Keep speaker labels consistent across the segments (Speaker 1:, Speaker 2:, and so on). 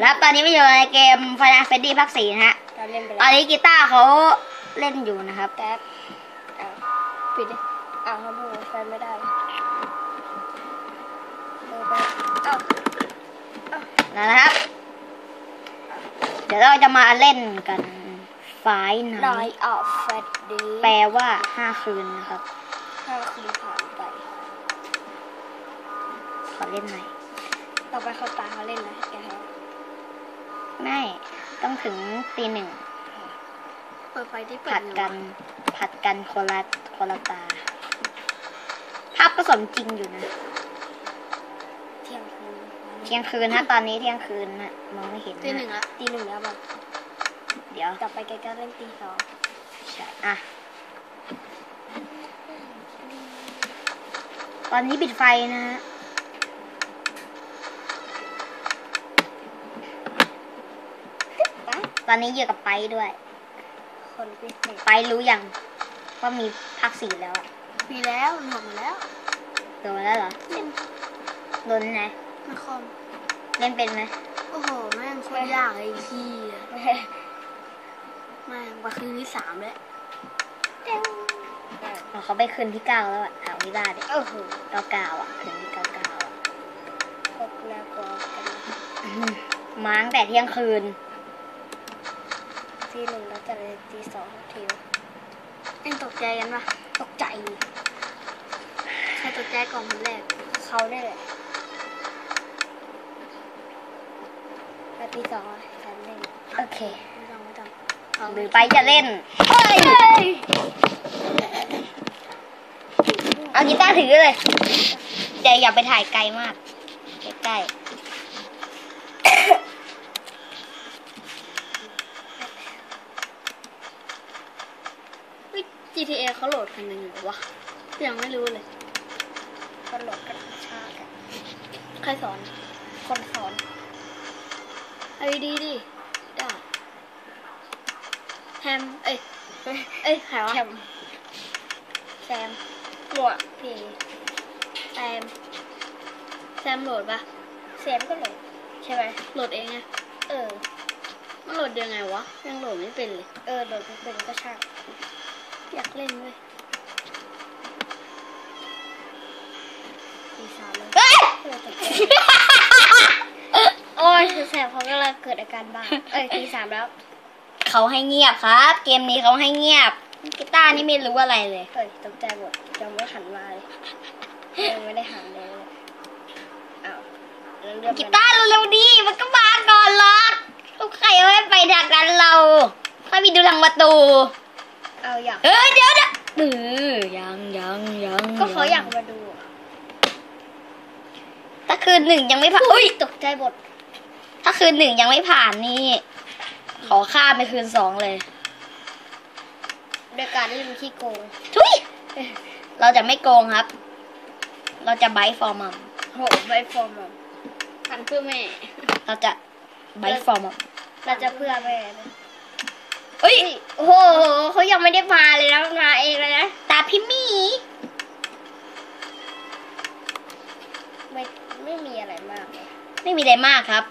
Speaker 1: แล้วตอนนี้ไม่อยู่ในเกม Final Fantasy ภาคสี่นะฮะ
Speaker 2: เราเล่นไป
Speaker 1: ตอ
Speaker 2: แล้
Speaker 1: น
Speaker 2: ว
Speaker 1: นี้กีตาร์เขาเล่นอยู่นะครับ
Speaker 2: แป๊บอ้าวปิดดิอ้าวเขาบอกว่าแฟนไม่ได้เออไปอ้าว
Speaker 1: แล้วนะครับ เดี๋ยวเราจะมาเล่นกันไฟล์ไหน
Speaker 2: นายออฟแฟดดี
Speaker 1: แปลว่าห้าคืนนะครับ
Speaker 2: ห้าคืนผ่านไป
Speaker 1: ขอเล่นหน่อย
Speaker 2: ต่อไปเขาตาเขาเล่นนะแกฮะ
Speaker 1: ไม่ ต้องถึงตีหนึ่ง
Speaker 2: เปิดไฟที่เปิด
Speaker 1: ผัดกัน ผัดกันคนละคนละตา ภาพก็สมจริงอยู่นะ
Speaker 2: เที่ยงคืน
Speaker 1: เที่ยงคืนนะตอนนี้เที่ยงคืนนะมองไม่เห็น
Speaker 2: ตีหนึ่ง
Speaker 1: นะ
Speaker 2: ละตีหนึ่งแล้วแบบ
Speaker 1: เดี๋ยว
Speaker 2: ต่อไปแกก็เล่นตีสอง
Speaker 1: ใช่อะ ตอนนี้ปิดไฟนะฮะ ตอนนี้อยู่กับไปด้วย
Speaker 2: คนพิเศษ
Speaker 1: ไปรู้ยังว่ามีภาคสี่แล้วอะ
Speaker 2: มีแล้วหมดแล้ว
Speaker 1: โดนแล้วเหรอ
Speaker 2: เล่น
Speaker 1: โดนไหน
Speaker 2: นคร
Speaker 1: เล่นเป็นไหม
Speaker 2: โอ้โหแม่งโคตรยากเลยพี่แม่งว่าคืนที่สามแล้ว
Speaker 1: เอาเขาไปคืนที่เก้าแล้วอะถามพี่บ้าดิ
Speaker 2: โอ้โห
Speaker 1: เก้าเก้าอะคืนที่เก้าเก้าอะ
Speaker 2: โคตรน่ากลัวกัน
Speaker 1: อื้อหือมาตั้งแต่เที่ยงคืน
Speaker 2: ทีหนึ่งแล้วจะเลยตีสองทีเอ็งตกใจกันปะตกใจใครตกใจก่อนคนแรกเขาได้แหละแล้วตีสองอะฉันเล่น
Speaker 1: โอเค
Speaker 2: ไม่ต้องไม่ต้องเอา
Speaker 1: หรือไปจะเล่น
Speaker 2: เฮ้ย
Speaker 1: เอากีตาร์ถือเลยแต่อย่าไปถ่ายไกลมาก ใกล้
Speaker 2: เฮ้ย GTA เขาโหลดกันยังไงวะยังไม่รู้เลยเขาโหลดกันชาติอะใครสอน คนสอนเอาดีๆดิได้แฮมเอ้ยเอ้ยใครวะ
Speaker 1: ๆแคม
Speaker 2: แซมหลวดพี่แซมแซมโหลดปะแซมก็โหลดใช่ไหมโหลดเองไงเออมันโหลดยังไงวะยังโหลดไม่เป็นเลย เออโหลดไม่เป็นก็ช่าง อยากเล่นเว้ยตีสามเลย
Speaker 1: เฮ้ย
Speaker 2: เออแต่โอ้ยแซมเขากำลังเกิดอาการบ้าเอ้ยตีสามแล้ว
Speaker 1: เขาให้เงียบครับ เกมนี้เขาให้เงียบ กีตาร์นี่ไม่รู้อะไรเลย
Speaker 2: เฮ้ยตกใจหมดยังไม่หันมาเลยยังไม่ได้หันเลยอ้าวแล้วเรื่อง
Speaker 1: กี
Speaker 2: มัน
Speaker 1: ตาร์เร็วๆดี มันก็มาก่อนหรอกลูกใครเอาให้ไปทางกันเรา ถ้ามีดูทางประตู
Speaker 2: เอาอยาก
Speaker 1: เออเดี๋ยวนะเออยังยังยัง
Speaker 2: ก็เขาอยากมาดู
Speaker 1: ถ้าคืนหนึ่งยังไม่ผ่าน
Speaker 2: อุ้
Speaker 1: อุ้
Speaker 2: ย
Speaker 1: ย
Speaker 2: ตกใจหมด
Speaker 1: ถ้าคืนหนึ่งยังไม่ผ่านนี่ ขอข้ามไปคืนสองเลย
Speaker 2: โดยการที่มันขี้โกง
Speaker 1: ทุยเราจะไม่โกงครับ เราจะไบฟอร์มัม
Speaker 2: โหใบฟอร์มอะทันเพื่อแม่
Speaker 1: เราจะไบฟอร์มัม
Speaker 2: เราจะเพื่อแม่นะ
Speaker 1: เฮ้ย
Speaker 2: โอ้โหเขายังไม่ได้มาเลยนะมันมาเองเลยนะ
Speaker 1: ตาพี่หมี
Speaker 2: ไม่ไม่มีอะไรมากเลย
Speaker 1: ไม่มีอะไรมากครับ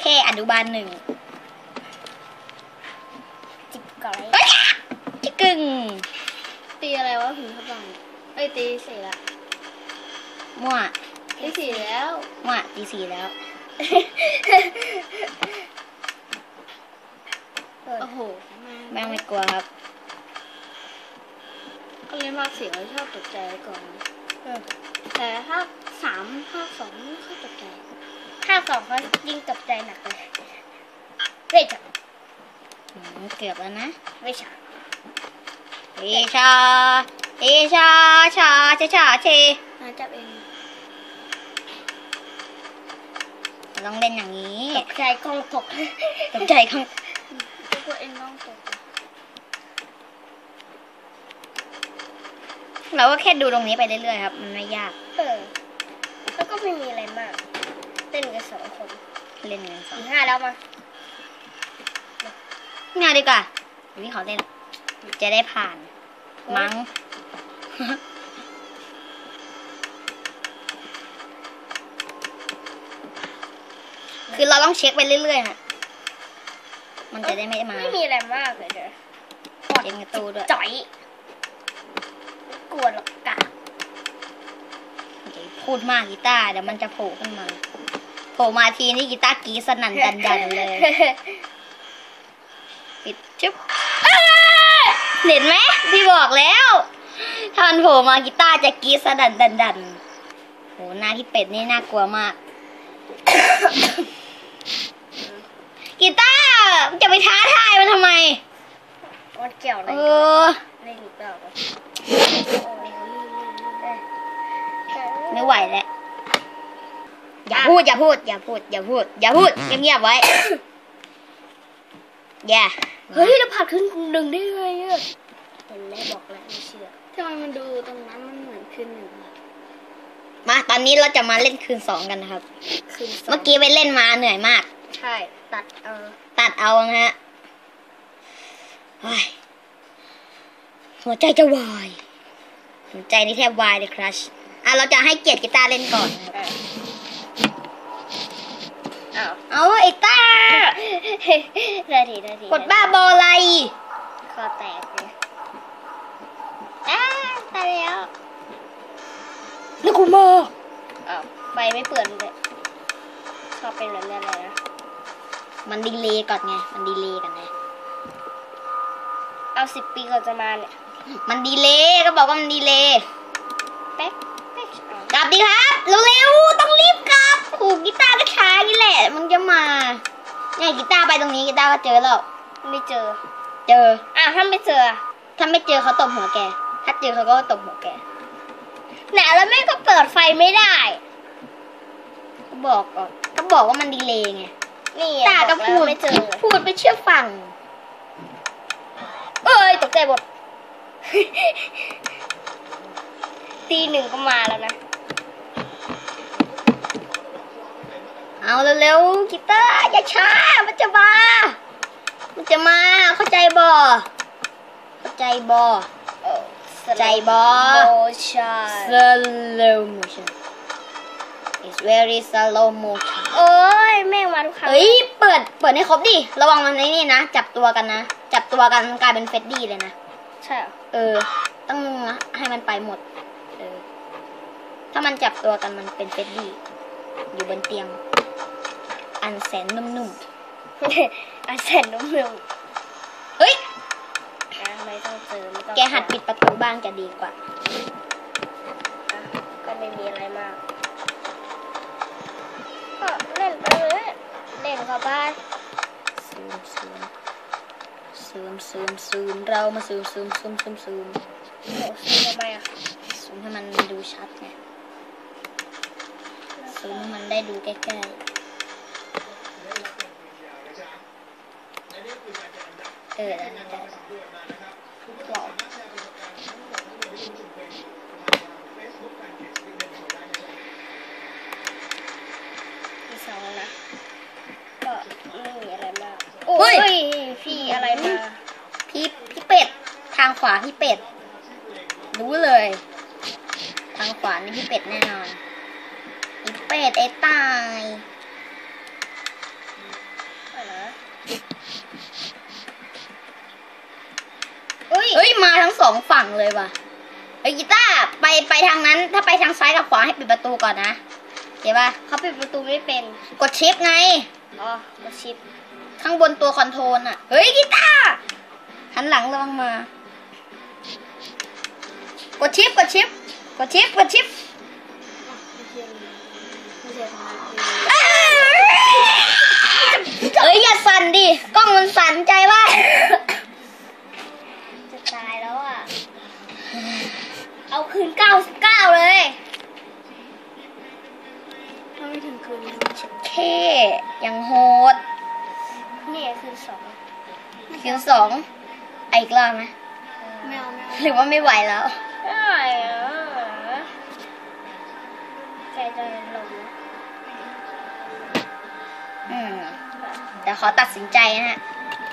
Speaker 1: แค่อนุบาลหนึ่ง
Speaker 2: จิบไก่
Speaker 1: เอ้ยจิกึ่ง
Speaker 2: ตีอะไรวะถึงเขาบังเอ้ยตีสี่ละ
Speaker 1: มั่ว
Speaker 2: ตีสี่แล้ว
Speaker 1: มั่วตีสี่แล้ว
Speaker 2: โอ้โห
Speaker 1: แม่งไม่กลัวครับ
Speaker 2: ก็เล่นภาคสี่เราชอบตกใจไว้ก่อนนะแต่ภาคสามภาคสองไม่ค่อยตกใจภาคสองเขายิ่งตกใจหนักเลยเว้ยจ้ะ
Speaker 1: อืมเกือบแล้วนะ
Speaker 2: เว้ยจ้ะ
Speaker 1: เอชาเอชาชาชาชาเช
Speaker 2: นาจับเอง
Speaker 1: ต้องเล่นอย่างนี้
Speaker 2: ตกใจกล้องตก
Speaker 1: ตกใจข้าง
Speaker 2: ตัวเองกล้องตก
Speaker 1: เราก็แค่ดูตรงนี้ไปเรื่อยๆครับ มันไม่ยาก
Speaker 2: เออแล้วก็ไม่มีอะไรมากเต้นกันสองคน
Speaker 1: เล่นกันสอง
Speaker 2: สี่ห้าแล้วมา
Speaker 1: งานดีกว่าเดี๋ยวพี่เขาเล่น จะได้ผ่าน มั้ง
Speaker 2: เคื
Speaker 1: อเราต้องเช็คไปเรื่อยๆนะมันจะได้ไม่มา
Speaker 2: ไม่มีอะไรมากเลยเด้อ
Speaker 1: เช็คประตูด้วย
Speaker 2: จ่อย กลัวหรอกกะ
Speaker 1: อย่าพูดมากกีตาร์เดี๋ยวมันจะโผล่ขึ้นมา โผล่มาทีนี่กีตาร์กรีดสนั่นดันดันๆเลยปิดจุ๊บเห็นไหมพี่บอกแล้วถ้ามันโผล่มากีตาร์จะกรีดสนั่นดันดันๆโหหน้าพี่เป็ดนี่น่ากลัวมากกีตาร์จะไปท้าทายมันทำไม
Speaker 2: มันเกี่ยวอะไร
Speaker 1: เอ
Speaker 2: กัน
Speaker 1: อ
Speaker 2: เล่นหรือเปล่าครับ
Speaker 1: ไม่ไหวแล้ว อย่าพูด อย่าพูด อย่าพูด อย่าพูด อย่าพูดเงียบๆไว้ อย่า
Speaker 2: เฮ้ยเราผ่านขึ้นหนึ่งได้ไงอะเห็นแล้วบอกแล้วไม่เชื่อทำไมมันดูตรงนั้นมันเหมือนขึ้นหนึ่งอะ
Speaker 1: มาตอนนี้เราจะมาเล่นคืนสองกันนะครับ
Speaker 2: ขึ้นสอง
Speaker 1: เมื่อกี้ไปเล่นมาเหนื่อยมาก
Speaker 2: ใช่ ตัดเออ
Speaker 1: ตัดเอานะฮะเฮ้ย หัวใจจะวายหัวใจนี่แทบวายเลยครัชอะเราจะให้เกียรติกีตาร์เล่นก่อนนะครับ
Speaker 2: อ้าว
Speaker 1: เอาไอ้ต้า
Speaker 2: ได้ทีได้ที
Speaker 1: กดบ้าบออะไร
Speaker 2: คอแตกเลย
Speaker 1: อ้าตายแล้วนึกกูมา
Speaker 2: อ้าวไฟไม่เปิดเลยชอบเป็นแบบนั้นเลยนะ
Speaker 1: มันดีเลย์ก่อนไง มันดีเลย์กันไง
Speaker 2: เอาสิบปีก่อนจะมาเนี่ย
Speaker 1: มันดีเลย์ก็บอกว่ามันดีเลย์
Speaker 2: แป๊กแป๊กอ้าว
Speaker 1: กลับดีครับเร็วๆต้องรีบกลับโอ้กีตาร์ก็ช้านี่แหละ มันจะมาเนี่ยกีตาร์ไปตรงนี้กีตาร์ก็เจอแล้ว
Speaker 2: ไม่เจอ
Speaker 1: เจอ
Speaker 2: อ้าวถ้าไม่เจออะ
Speaker 1: ถ้าไม่เจอเขาตบหัวแก ถ้าเจอเขาก็ตบหัวแก
Speaker 2: ไหนแล้วแม่ก็เปิดไฟไม่ได้
Speaker 1: ก็บอกก่อนก็บอกว่ามันดีเลย์ไง
Speaker 2: นี่
Speaker 1: ตาก็
Speaker 2: บอ
Speaker 1: พูด
Speaker 2: แล้วไม่เจอ
Speaker 1: พูดไปเชื่อฟัง
Speaker 2: เอ้ยตกใจหมด ตีหนึ่งก็มาแล้วนะ
Speaker 1: เอาเร็วๆกีตาร์อย่าช้า มันจะมา มันจะมา เข้าใจบอเข้าใจบอใจบอ
Speaker 2: โมชั่น
Speaker 1: slow motion it's very slow motion
Speaker 2: โอ้ยแม่งมาทุกครั้ง
Speaker 1: เฮ้ย เปิด เปิดให้ครบดิ ระวังมันในนี่นะ จับตัวกันนะ จับตัวกันกลายเป็นเฟดดี้เลยนะ
Speaker 2: ใช่เหรอ
Speaker 1: เออ ต้องให้มันไปหมด เออ ถ้ามันจับตัวกันมันเป็นเฟดดี้อยู่บนเตียง อันแสนนุ่ม
Speaker 2: อาเซนนุ่มๆ
Speaker 1: ๆเฮ้ย
Speaker 2: นะไม่ต้องเจอไม่ต้อง
Speaker 1: แกหัดปิดประตูบ้างจะดีกว่า
Speaker 2: อะก็ไม่มีอะไรมาก ก็เล่นไปเลย เล่นเข้าไป
Speaker 1: ซูมซูม ซูมซูมซูมเรามาซูมซูมซูมซูมซูม
Speaker 2: โอ้ซูมอทำไมอะ
Speaker 1: ซูมให้มันดูชัดไงซูมให้มันได้ดูใกล้ๆเออได้ได้ได้
Speaker 2: ว้าวที่สองนะ ก็ไม่มีอะไรมาก โอ้ยพี่อะไรมา
Speaker 1: พี่พี่เป็ด ทางขวา พี่เป็ด รู้เลย ทางขวานี่พี่เป็ดแน่นอนไอีเป็ดไอ้ตาย
Speaker 2: อะไรนะเอ้ย
Speaker 1: เฮ้ยมาทั้งสองฝั่งเลยว่ะเฮ้ยกีตาร์ไปไปทางนั้น ถ้าไปทางซ้ายกับขวาให้ปิดประตูก่อนนะเห็นป่ะ
Speaker 2: เขาปิดประตูไม่เป็น
Speaker 1: กดชิปไง
Speaker 2: อ๋อ กดชิป
Speaker 1: ข้างบนตัวคอนโทรลอะ เฮ้ยกีตาร์หันหลังระวังมา กดชิปกดชิปกดชิปกดชิป
Speaker 2: ไม่ใช่ของมัน
Speaker 1: เอ้ยอย่าสั่นดิกล้องมันสั่นใจว่า
Speaker 2: จะตายแล้วอะ เอาคืนเก้าสิบเก้าเลยถ้าไม่ถึงคืนนี้
Speaker 1: เคยังโหด
Speaker 2: นี่คืนสอง
Speaker 1: คิวสองไอะอีกรอบไหม
Speaker 2: ไม่เอาไม่เอา
Speaker 1: หรือว่าไม่ไหวแล้ว
Speaker 2: อะไรอะ ใจจะลงนะ
Speaker 1: อืมเดี๋ยวขอตัดสินใจนะฮะ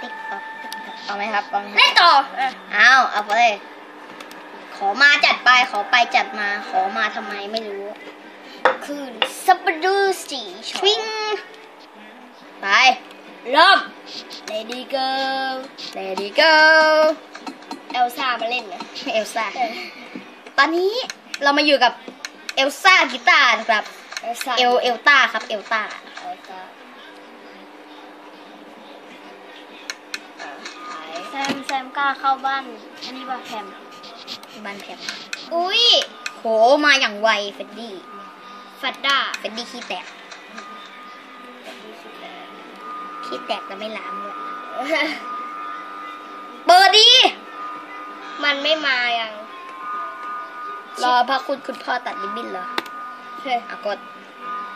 Speaker 1: ติ๊กต๊อกติ๊กต๊อกเอาไหมครับเอาไหมค
Speaker 2: เล่
Speaker 1: รับ
Speaker 2: นต่ออะ
Speaker 1: เอาเอาไปเลย ขอมาจัดไป ขอไปจัดมา ขอมาทำไมไม่รู้
Speaker 2: คืนซับดูสีช
Speaker 1: ทวิง ไป
Speaker 2: เริ่ม Lady Girl
Speaker 1: Lady Go
Speaker 2: เอลซ่ามาเล่นนะ
Speaker 1: เอลซ่า ตอนนี้เรามาอยู่กับเอลซ่ากีตาร์นะครับ
Speaker 2: เอลซ่า
Speaker 1: เอลเอลต้าครับ เอลต้า
Speaker 2: เอลซ่าอะแซมแซมกล้าเข้าบ้าน อันนี้ป่ะแฮม
Speaker 1: บ้านแพม
Speaker 2: อุ้ย
Speaker 1: โหมาอย่างไวเฟดดี้
Speaker 2: ฟัดด้า
Speaker 1: เฟดดี้ขี้แตกขี้แตกแต่ไม่ล้างด้วยเปิดดี
Speaker 2: มันไม่มายัง
Speaker 1: รอพระคุณคุณพ่อตัดริบบิ้นเหรอ
Speaker 2: เฮ้ย
Speaker 1: อะกด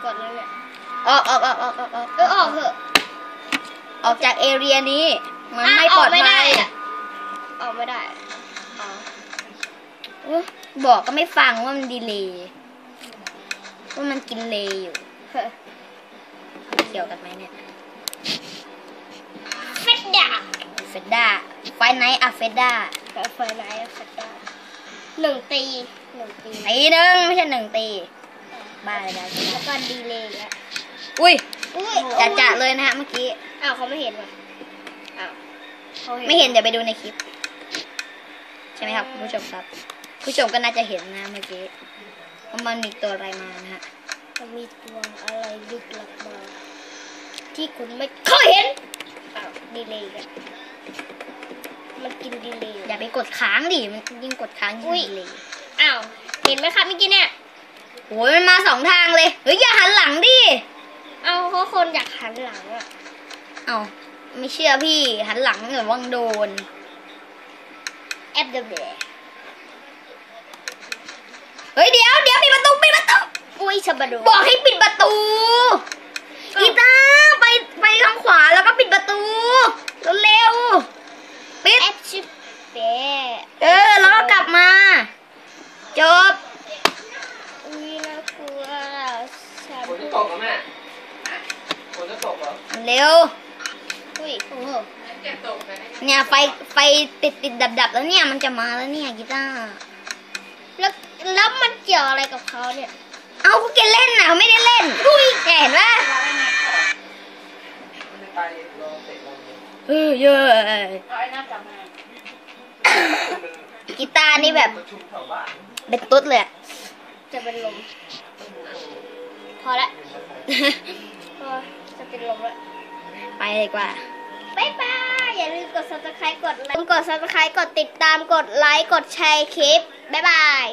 Speaker 2: กดแล้วเนี่ย
Speaker 1: ออกออกออกออกออกออก
Speaker 2: เออออกเถอะ
Speaker 1: ออกจากเอเรียนี้ มัน
Speaker 2: อะ
Speaker 1: ไม่ปลอด
Speaker 2: ออกไม่
Speaker 1: ภั
Speaker 2: ได้
Speaker 1: ย
Speaker 2: อะออกไม่ได้อ๋อ
Speaker 1: อุ๊ยบอกก็ไม่ฟังว่ามันดีเลยว่ามันกินเลย์อยู่
Speaker 2: เฮ้ย
Speaker 1: เกี่ยวกันไหมเนี่ย
Speaker 2: เฟดด้า
Speaker 1: เฟดด้าไฟไนท์อะเฟดด้า
Speaker 2: กับไฟไลท์เฟดด้า หนึ่งตีหนึ่งตี
Speaker 1: ตีหนึ่งไม่ใช่หนึ่งตีบ้าเลยได้
Speaker 2: แล้วก็ดีเลยอะ
Speaker 1: อุ้ย
Speaker 2: อุ้ย
Speaker 1: จะจะๆเลยนะฮะเมื่อกี้
Speaker 2: อ้าวเขาไม่เห็นว่ะอ้าวขา
Speaker 1: ไม่เห็นเดี๋ยวไปดูในคลิป ใช่ไหมครับคุณผู้ชมครับ ผู้ชมก็น่าจะเห็นนะเมื่อกี้ว่ามันมีตัวอะไรมานะฮะ
Speaker 2: มันมีตัวอะไรลึกลับมาที่คุณไม่เคยเห็นอ้าวดีเลยอะ มันกินดีเลย
Speaker 1: อย่าไปกดค้างดิ มันยิ่งกดค้างยิ่ง
Speaker 2: อุ๊ย
Speaker 1: ดีเลย
Speaker 2: อ้าว เห็นไหมครับเมื่อกี้เนี่ย
Speaker 1: โอ้ยมันมาสองทางเลย เฮ้ยอย่าหันหลังดิ
Speaker 2: เอาเพราะคนอยากหันหลังอะ
Speaker 1: เอาไม่เชื่อพี่หันหลังเดี๋ยววังโดน
Speaker 2: แอปเดอะแบร์
Speaker 1: เฮ้ยเดี๋ยวเดี๋ยวปิดประตูปิดประตู
Speaker 2: อุ้ยสบาดู
Speaker 1: บอกให้ปิดประตู
Speaker 2: อ้าว
Speaker 1: กีตาร์ไปไปทางขวาแล้วก็ปิดประตูเร็วๆ ปิด
Speaker 2: แอปชิปแบร์
Speaker 1: เออ แล้วก็กลับมา จบ
Speaker 2: อุ้ยน่ากลัวแซม
Speaker 3: ฝนจะตกเหรอแม่ฝนจะตกเหรอ
Speaker 1: เร็ว
Speaker 2: อุ้ยโอ้โห
Speaker 3: เก็บตกไป
Speaker 1: เนี่ยไฟไฟติดติดดับดับแล้วเนี่ยมันจะมาแล้วเนี่ยกีตาร์
Speaker 2: แล้วแล้วมันเกี่ยวอะไรกับเขาเนี่ย
Speaker 1: เอาก็แกเล่นน่ะเขาไม่ได้เล่นอุ้ยแกเห็นปะ
Speaker 3: มัน ไปรอเตะบอลอยู่
Speaker 1: เฮ้ยเยอะ
Speaker 3: ไอ้น่าจับมา
Speaker 1: กีตาร์นี่แบบ
Speaker 3: ประชุมแถวบ้าน
Speaker 1: เป็นตุ๊ดเลยอะ
Speaker 2: จะเป็นลม พอละ พอจะเป็นลมละ
Speaker 1: ไปเลยดีกว่า
Speaker 2: บ๊ายบาย อย่าลืมกด subscribe กดไลค์กด subscribe กดติดตามกดไลค์กดแชร์คลิป บ๊ายบาย